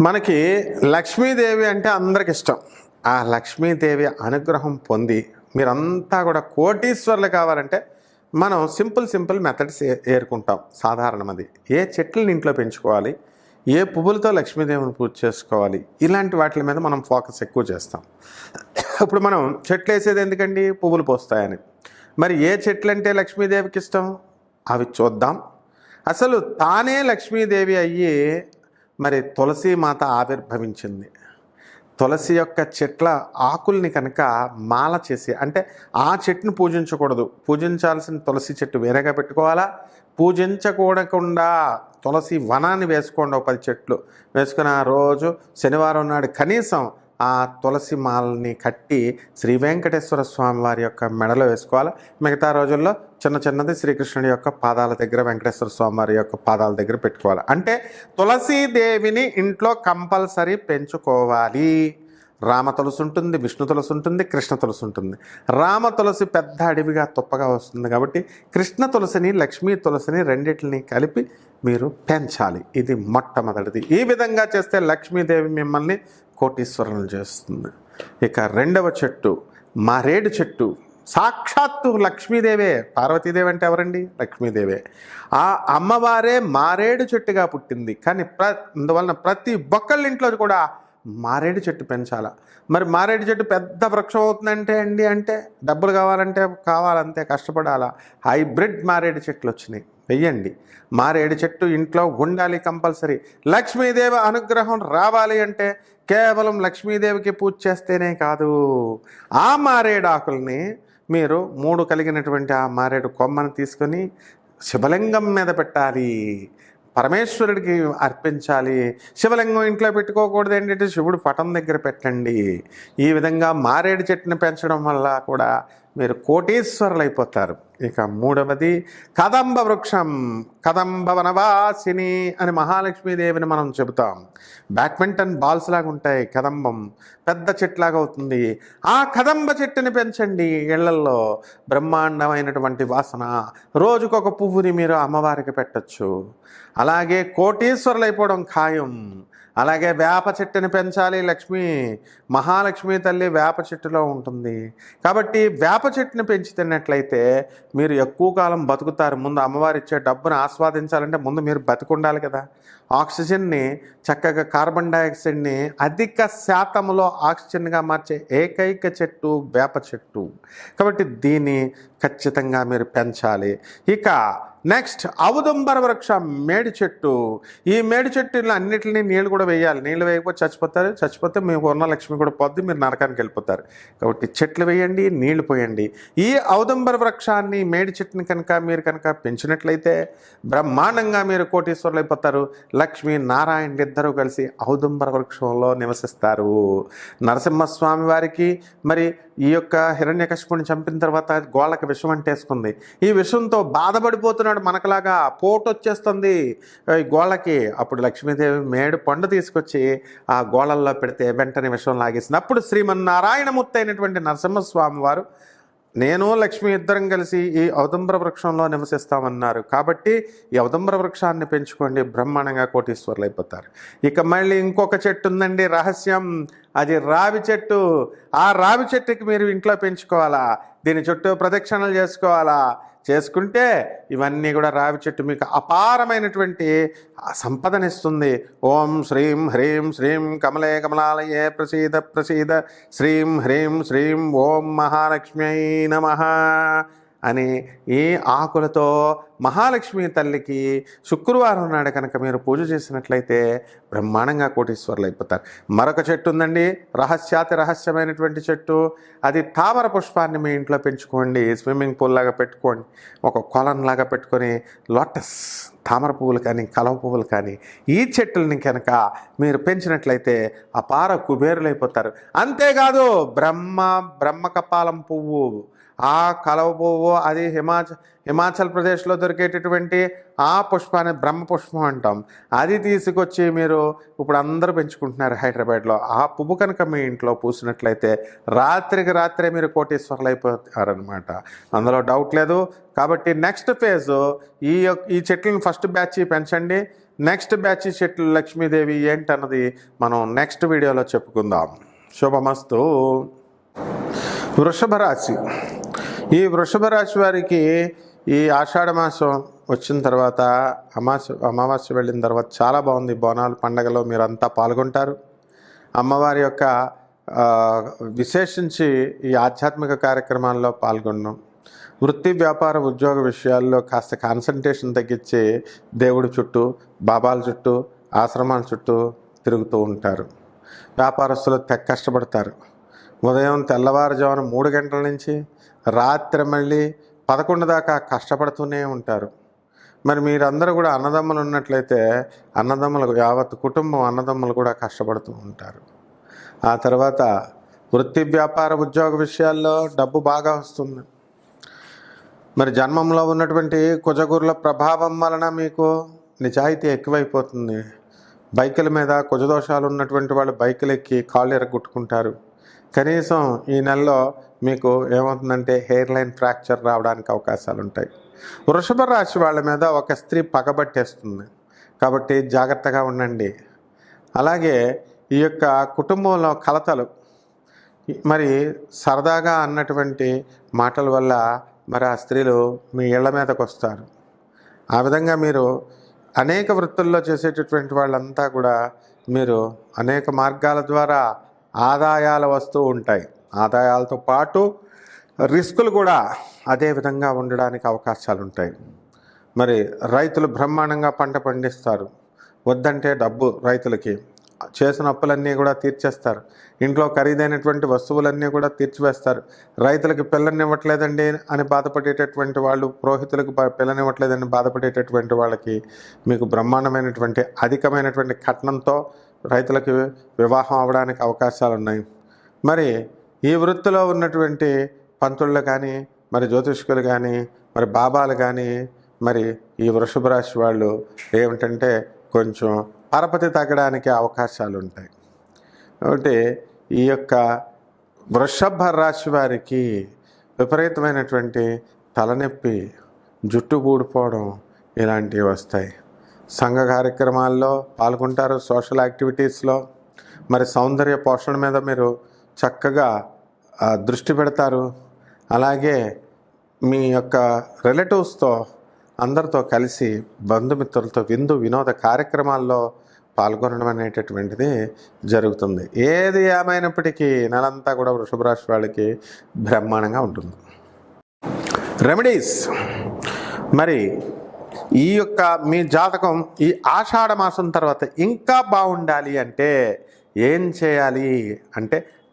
మనకి లక్ష్మీదేవి అంటే అందరికి ఇష్టం ఆ లక్ష్మీదేవి అనుగ్రహం పొంది మీరంతా కూడా కోటీశ్వర్లు కావాలంటే మనం సింపుల్ సింపుల్ మెథడ్స్ ఏరుకుంటాం. సాధారణం అది ఏ చెట్లను ఇంట్లో పెంచుకోవాలి? ఏ పువ్వులతో లక్ష్మీదేవిని పూజ చేసుకోవాలి? ఇలాంటి వాటి మీద మనం ఫోకస్ ఎక్కువ చేస్తాం. ఇప్పుడు మనం చెట్లు వేసేది ఎందుకండి? పువ్వులు పోస్తాయని. మరి ఏ చెట్లు అంటే లక్ష్మీదేవికి ఇష్టం అవి చూద్దాం. అసలు తానే లక్ష్మీదేవి అయ్యి మరి తులసి మాత ఆవిర్భవించింది. తులసి యొక్క చెట్ల ఆకుల్ని కనుక మాల చేసి అంటే ఆ చెట్టుని పూజించకూడదు. పూజించాల్సిన తులసి చెట్టు వేరేగా పెట్టుకోవాలా? పూజించకూడకుండా తులసి వనాన్ని వేసుకోండి ఒక పది చెట్లు. వేసుకుని ఆ రోజు శనివారం నాడు కనీసం ఆ తులసి మాలని కట్టి శ్రీ వెంకటేశ్వర స్వామి వారి యొక్క మెడలో వేసుకోవాలి. మిగతా రోజుల్లో చిన్న చిన్నది శ్రీకృష్ణుడి యొక్క పాదాల దగ్గర వెంకటేశ్వర స్వామి వారి యొక్క పాదాల దగ్గర పెట్టుకోవాలి. అంటే తులసీదేవిని ఇంట్లో కంపల్సరీ పెంచుకోవాలి. రామ తులసి ఉంటుంది విష్ణు తులసి ఉంటుంది కృష్ణ తులసి ఉంటుంది. రామ తులసి పెద్ద అడవిగా తుప్పగా వస్తుంది కాబట్టి కృష్ణ తులసిని లక్ష్మీ తులసిని రెండింటిని కలిపి మీరు పెంచాలి. ఇది మొట్టమొదటిది. ఈ విధంగా చేస్తే లక్ష్మీదేవి మిమ్మల్ని కోటీశ్వరులు చేస్తుంది. ఇక రెండవ చెట్టు మారేడు చెట్టు. సాక్షాత్తు లక్ష్మీదేవే. పార్వతీదేవి అంటే ఎవరండి? లక్ష్మీదేవే. ఆ అమ్మవారే మారేడు చెట్టుగా పుట్టింది. కానీ ప్ర అందువలన ప్రతి ఒక్కళ్ళ ఇంట్లో కూడా మారేడు చెట్టు పెంచాల? మరి మారేడు చెట్టు పెద్ద వృక్షం అవుతుందంటే అండి అంటే డబ్బులు కావాలంటే కావాలంతే కష్టపడాలా? హైబ్రిడ్ మారేడు చెట్లు వచ్చినాయి. వెయ్యండి. మారేడు చెట్టు ఇంట్లో ఉండాలి కంపల్సరీ. లక్ష్మీదేవి అనుగ్రహం రావాలి అంటే కేవలం లక్ష్మీదేవికి పూజ చేస్తేనే కాదు. ఆ మారేడు ఆకుల్ని మీరు మూడు కలిగినటువంటి ఆ మారేడు కొమ్మను తీసుకొని శివలింగం మీద పెట్టాలి. పరమేశ్వరుడికి అర్పించాలి. శివలింగం ఇంట్లో పెట్టుకోకూడదు ఏంటంటే శివుడు పటం దగ్గర పెట్టండి. ఈ విధంగా మారేడు చెట్టుని పెంచడం వల్ల కూడా మీరు కోటేశ్వరులు అయిపోతారు ఇక మూడవది కదంబ వృక్షం కదంబ వనవాసిని అని మహాలక్ష్మీదేవిని మనం చెబుతాం. బ్యాడ్మింటన్ బాల్స్ లాగా ఉంటాయి కదంబం పెద్ద చెట్లాగా అవుతుంది ఆ కదంబ చెట్టుని పెంచండి ఇళ్ళల్లో బ్రహ్మాండమైనటువంటి వాసన. రోజుకొక పువ్వుని మీరు అమ్మవారికి పెట్టచ్చు. అలాగే కోటేశ్వరులు అయిపోవడం ఖాయం. అలాగే వేప చెట్టుని పెంచాలి లక్ష్మి మహాలక్ష్మి తల్లి వేప చెట్టులో ఉంటుంది. కాబట్టి వేప చెట్టుని పెంచుతున్నట్లయితే మీరు ఎక్కువ కాలం బతుకుతారు. ముందు అమ్మవారు ఇచ్చే డబ్బును ఆస్వాదించాలంటే ముందు మీరు బతుకుండాలి కదా. ఆక్సిజన్ని చక్కగా కార్బన్ డైఆక్సైడ్ని అధిక శాతంలో ఆక్సిజన్గా మార్చే ఏకైక చెట్టు వేప చెట్టు. కాబట్టి దీన్ని ఖచ్చితంగా మీరు పెంచాలి. ఇక నెక్స్ట్ అవుదుంబర వృక్షం మేడి చెట్టు. ఈ మేడి చెట్టులో అన్నిటిని నీళ్ళు కూడా వేయాలి. నీళ్ళు వేయకపోతే చచ్చిపోతారు. చచ్చిపోతే మీకు ఉన్న లక్ష్మి కూడా పొద్దు మీరు నరకానికి వెళ్ళిపోతారు. కాబట్టి చెట్లు వేయండి నీళ్ళు పోయండి. ఈ అవదుంబర వృక్షాన్ని మేడి చెట్టుని కనుక మీరు కనుక పెంచినట్లయితే బ్రహ్మాండంగా మీరు కోటీశ్వరులు అయిపోతారు. లక్ష్మి నారాయణ ఇద్దరూ కలిసి ఔదంబర వృక్షంలో నివసిస్తారు. నరసింహస్వామి వారికి మరి ఈ యొక్క హిరణ్యకశిపుని చంపిన తర్వాత గోళ్ళకి విషం అంటేసుకుంది. ఈ విషంతో బాధపడిపోతున్నాడు మనకలాగా. పోటు వచ్చేస్తుంది గోళ్ళకి. అప్పుడు లక్ష్మీదేవి మేడు పండు తీసుకొచ్చి ఆ గోళల్లో పెడితే వెంటనే విషం లాగేసింది. అప్పుడు శ్రీమన్నారాయణమూర్తి అయినటువంటి నరసింహస్వామి వారు నేను లక్ష్మి ఇద్దరం కలిసి ఈ ఔదంబర వృక్షంలో నివసిస్తామన్నారు. కాబట్టి ఈ ఔదంబర వృక్షాన్ని పెంచుకోండి బ్రహ్మాండంగా కోటీశ్వర్లు అయిపోతారు. ఇక మళ్ళీ ఇంకొక చెట్టు ఉందండి రహస్యం. అది రావి చెట్టు. ఆ రావి చెట్టుకి మీరు ఇంట్లో పెంచుకోవాలా? దీని చుట్టూ ప్రదక్షిణలు చేసుకోవాలా? చేసుకుంటే ఇవన్నీ కూడా రావి చెట్టు మీకు అపారమైనటువంటి సంపదనిస్తుంది. ఓం శ్రీం హ్రీం శ్రీం కమలే కమలాలయే ప్రసీద ప్రసీద శ్రీం హ్రీం శ్రీం ఓం మహాలక్ష్మ్యై నమ అని ఈ ఆకులతో మహాలక్ష్మి తల్లికి శుక్రవారం నాడు కనుక మీరు పూజ చేసినట్లయితే బ్రహ్మాండంగా కోటీశ్వరులు అయిపోతారు. మరొక చెట్టు ఉందండి. రహస్యాతి రహస్యమైనటువంటి చెట్టు. అది తామర పుష్పాన్ని మీ ఇంట్లో పెంచుకోండి. స్విమ్మింగ్ పూల్ లాగా పెట్టుకోండి. ఒక కొలంలాగా పెట్టుకొని లోటస్ తామర పువ్వులు కానీ కలవ పువ్వులు కానీ ఈ చెట్టుల్ని కనుక మీరు పెంచినట్లయితే అపార కుబేరులైపోతారు. అంతేకాదు బ్రహ్మ బ్రహ్మకపాలం పువ్వు ఆ కలవ పువ్వు అది హిమాచల్ హిమాచల్ ప్రదేశ్లో దొరికేటటువంటి ఆ పుష్పాన్ని బ్రహ్మ పుష్పం అంటాం. అది తీసుకొచ్చి మీరు ఇప్పుడు అందరూ పెంచుకుంటున్నారు హైదరాబాద్లో. ఆ పువ్వు కనుక మీ ఇంట్లో పూసినట్లయితే రాత్రికి రాత్రే మీరు కోటీశ్వరులు అయిపోతారనమాట అందులో డౌట్ లేదు. కాబట్టి నెక్స్ట్ ఫేజ్ ఈ యొక్క ఈ చెట్లను ఫస్ట్ బ్యాచ్ పెంచండి. నెక్స్ట్ బ్యాచ్ చెట్లు లక్ష్మీదేవి ఏంటన్నది మనం నెక్స్ట్ వీడియోలో చెప్పుకుందాం. శుభమస్తు. వృషభ రాశి ఈ వృషభ రాశి వారికి ఈ ఆషాఢ మాసం వచ్చిన తర్వాత అమాస అమావాస్య వెళ్ళిన తర్వాత చాలా బాగుంది. బోనాలు పండగలో మీరంతా పాల్గొంటారు. అమ్మవారి యొక్క విశేషించి ఈ ఆధ్యాత్మిక కార్యక్రమాల్లో పాల్గొన్నాం వృత్తి వ్యాపార ఉద్యోగ విషయాల్లో కాస్త కాన్సన్ట్రేషన్ తగ్గించి దేవుడి చుట్టూ బాబాల చుట్టూ ఆశ్రమాల చుట్టూ తిరుగుతూ ఉంటారు. వ్యాపారస్తులు తెగ కష్టపడతారు. ఉదయం తెల్లవారుజామున మూడు గంటల నుంచి రాత్రి మళ్ళీ పదకొండు దాకా కష్టపడుతూనే ఉంటారు. మరి మీరందరూ కూడా అన్నదమ్ములు ఉన్నట్లయితే అన్నదమ్ములు యావత్ కుటుంబం అన్నదమ్ములు కూడా కష్టపడుతూ ఉంటారు. ఆ తర్వాత వృత్తి వ్యాపార ఉద్యోగ విషయాల్లో డబ్బు బాగా వస్తుంది. మరి జన్మంలో ఉన్నటువంటి కుజగురుల ప్రభావం వలన మీకు నిజాయితీ ఎక్కువైపోతుంది. బైకుల మీద కుజదోషాలు ఉన్నటువంటి వాళ్ళు బైకులు ఎక్కి కాళ్ళు ఎరగొట్టుకుంటారు. కనీసం ఈ నెలలో మీకు ఏమవుతుందంటే హెయిర్ లైన్ ఫ్రాక్చర్ రావడానికి అవకాశాలు ఉంటాయి. వృషభ రాశి వాళ్ళ మీద ఒక స్త్రీ పగబట్టేస్తుంది కాబట్టి జాగ్రత్తగా ఉండండి. అలాగే ఈ యొక్క కుటుంబంలో కలతలు. మరి సరదాగా అన్నటువంటి మాటల వల్ల మరి ఆ స్త్రీలు మీ ఇళ్ళ మీదకు వస్తారు. ఆ విధంగా మీరు అనేక వృత్తుల్లో చేసేటటువంటి వాళ్ళంతా కూడా మీరు అనేక మార్గాల ద్వారా ఆదాయాలు వస్తూ ఉంటాయి. ఆదాయాలతో పాటు రిస్కులు కూడా అదే విధంగా ఉండడానికి అవకాశాలు ఉంటాయి మరి రైతులు బ్రహ్మాండంగా పంట పండిస్తారు. వద్దంటే డబ్బు రైతులకి. చేసిన అప్పులన్నీ కూడా తీర్చేస్తారు. ఇంట్లో ఖరీదైనటువంటి వస్తువులన్నీ కూడా తీర్చివేస్తారు. రైతులకు పిల్లనివ్వట్లేదండి అని బాధపడేటటువంటి వాళ్ళు పురోహితులకు పిల్లనివ్వట్లేదని బాధపడేటటువంటి వాళ్ళకి మీకు బ్రహ్మాండమైనటువంటి అధికమైనటువంటి కట్నంతో రైతులకు వివాహం అవడానికి అవకాశాలు ఉన్నాయి మరి ఈ వృత్తిలో ఉన్నటువంటి పంతుళ్ళు కానీ మరి జ్యోతిష్కులు కానీ మరి బాబాలు కానీ మరి ఈ వృషభ రాశి వాళ్ళు ఏమిటంటే కొంచెం పరపతి తగ్గడానికి అవకాశాలు ఉంటాయి. కాబట్టి ఈ యొక్క వృషభ రాశి వారికి విపరీతమైనటువంటి తలనొప్పి జుట్టు ఊడిపోవడం ఇలాంటివి వస్తాయి. సంఘ కార్యక్రమాల్లో పాల్గొంటారు సోషల్ యాక్టివిటీస్లో. మరి సౌందర్య పోషణ మీద మీరు చక్కగా దృష్టి పెడతారు. అలాగే మీ యొక్క రిలేటివ్స్తో అందరితో కలిసి బంధుమిత్రులతో విందు వినోద కార్యక్రమాల్లో పాల్గొనడం అనేటటువంటిది జరుగుతుంది. ఏది ఏమైనప్పటికీ నెలంతా కూడా వృషభ రాశి వాళ్ళకి బ్రహ్మాండంగా ఉంటుంది. రెమెడీస్. మరి ఈ యొక్క మీ జాతకం ఈ ఆషాఢ మాసం తర్వాత ఇంకా బాగుండాలి అంటే ఏం చేయాలి? అంటే